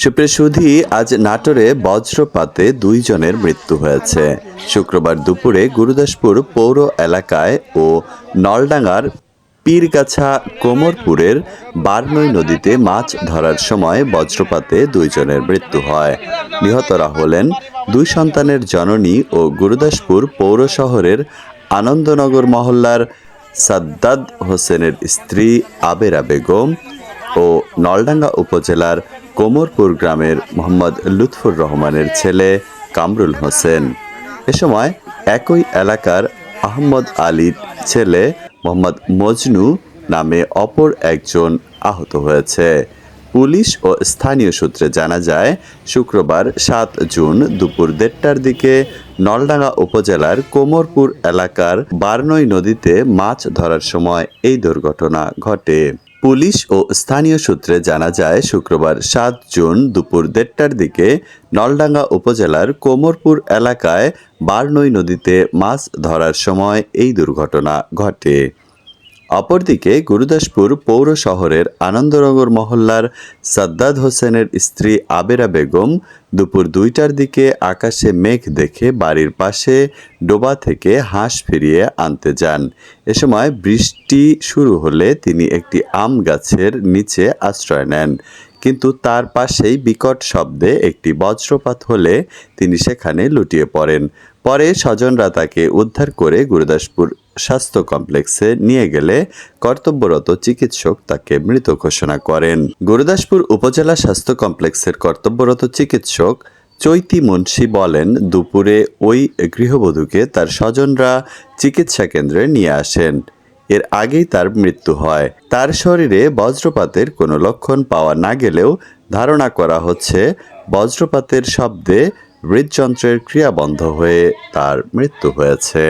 সুপ্রিয় আজ নাটোরে বজ্রপাতে দুইজনের মৃত্যু হয়েছে। শুক্রবার দুপুরে গুরুদাসপুর পৌর এলাকায় ও নলডাঙ্গার পীরগাছা কোমরপুরের বারনই নদীতে মাছ ধরার সময় বজ্রপাতে দুইজনের মৃত্যু হয়। নিহতরা হলেন দুই সন্তানের জননী ও গুরুদাসপুর পৌর শহরের আনন্দনগর মহল্লার সাদ্দাদ হোসেনের স্ত্রী আবেরা বেগম নলডাঙ্গা উপজেলার কোমরপুর গ্রামের মোহাম্মদ লুৎফুর রহমানের ছেলে কামরুল হোসেন। এ সময় একই এলাকার আহমদ আলীর ছেলে মোহাম্মদ মজনু নামে অপর একজন আহত হয়েছে। পুলিশ ও স্থানীয় সূত্রে জানা যায়, শুক্রবার সাত জুন দুপুর দেড়টার দিকে নলডাঙ্গা উপজেলার কোমরপুর এলাকার বারনই নদীতে মাছ ধরার সময় এই দুর্ঘটনা ঘটে। পুলিশ ও স্থানীয় সূত্রে জানা যায়, শুক্রবার সাত জুন দুপুর দেড়টার দিকে নলডাঙ্গা উপজেলার কোমরপুর এলাকায় বারনই নদীতে মাছ ধরার সময় এই দুর্ঘটনা ঘটে। অপরদিকে গুরুদাসপুর পৌর শহরের আনন্দনগর মহল্লার সাদ্দাদ হোসেনের স্ত্রী আবেরা বেগম দুপুর দুইটার দিকে আকাশে মেঘ দেখে বাড়ির পাশে ডোবা থেকে হাঁস ফিরিয়ে আনতে যান। এ সময় বৃষ্টি শুরু হলে তিনি একটি আম গাছের নিচে আশ্রয় নেন। কিন্তু তার পাশেই বিকট শব্দে একটি বজ্রপাত হলে তিনি সেখানে লুটিয়ে পড়েন। পরে স্বজনরা তাকে উদ্ধার করে গুরুদাসপুর স্বাস্থ্য কমপ্লেক্সে নিয়ে গেলে কর্তব্যরত চিকিৎসক তাকে মৃত ঘোষণা করেন। গুরুদাসপুর উপজেলা স্বাস্থ্য কমপ্লেক্সের কর্তব্যরত চিকিৎসক চৈতি মুন্সি বলেন, দুপুরে ওই গৃহবধূকে তার স্বজনরা চিকিৎসা কেন্দ্রে নিয়ে আসেন। এর আগেই তার মৃত্যু হয়। তার শরীরে বজ্রপাতের কোনো লক্ষণ পাওয়া না গেলেও ধারণা করা হচ্ছে বজ্রপাতের শব্দে হৃদযন্ত্রের ক্রিয়া বন্ধ হয়ে তার মৃত্যু হয়েছে।